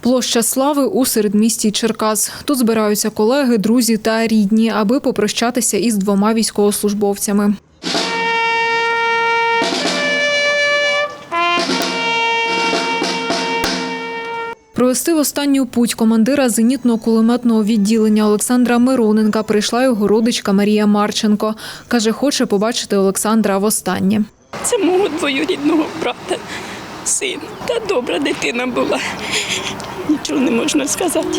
Площа слави у середмісті Черкас. Тут збираються колеги, друзі та рідні, аби попрощатися із двома військовослужбовцями. Провести в останню путь командира зенітно-кулеметного відділення Олександра Мироненка прийшла його родичка Марія Марченко. Каже, хоче побачити Олександра востаннє. Це мого двоюрідного брата, син. Та добра дитина була. Нічого не можна сказати.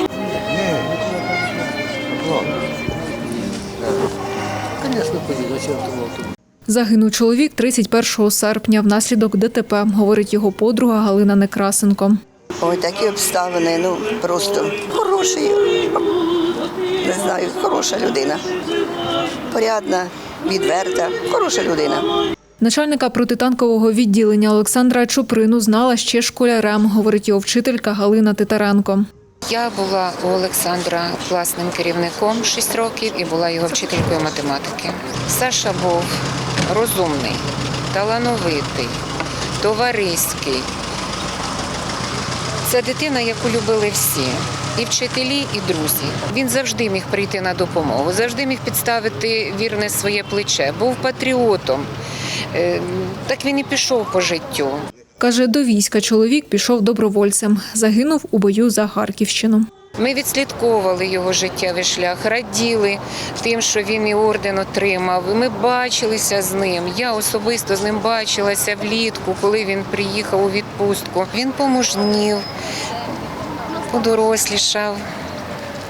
Поїду? Загинув чоловік 31 серпня внаслідок ДТП, говорить його подруга Галина Некрасенко. Ой, такі обставини, ну просто хороший, не знаю, хороша людина. Порядна, відверта, хороша людина. Начальника протитанкового відділення Олександра Чуприну знала ще школярем, говорить його вчителька Галина Титаренко. Я була у Олександра класним керівником 6 років і була його вчителькою математики. Саша був розумний, талановитий, товариський. Це дитина, яку любили всі. І вчителі, і друзі. Він завжди міг прийти на допомогу, завжди міг підставити вірне своє плече. Був патріотом. Е, Так він і пішов по життю. Каже, до війська чоловік пішов добровольцем. Загинув у бою за Харківщину. Ми відслідковували його життєвий шлях, раділи тим, що він і орден отримав. Ми бачилися з ним. Я особисто з ним бачилася влітку, коли він приїхав у відпустку. Він помужнів, подорослішав,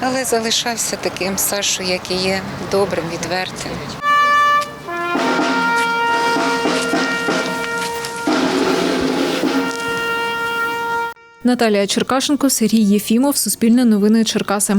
але залишався таким Сашу, як і є, добрим, відвертим. Наталія Черкашенко, Сергій Єфімов, Суспільне новини Черкаси.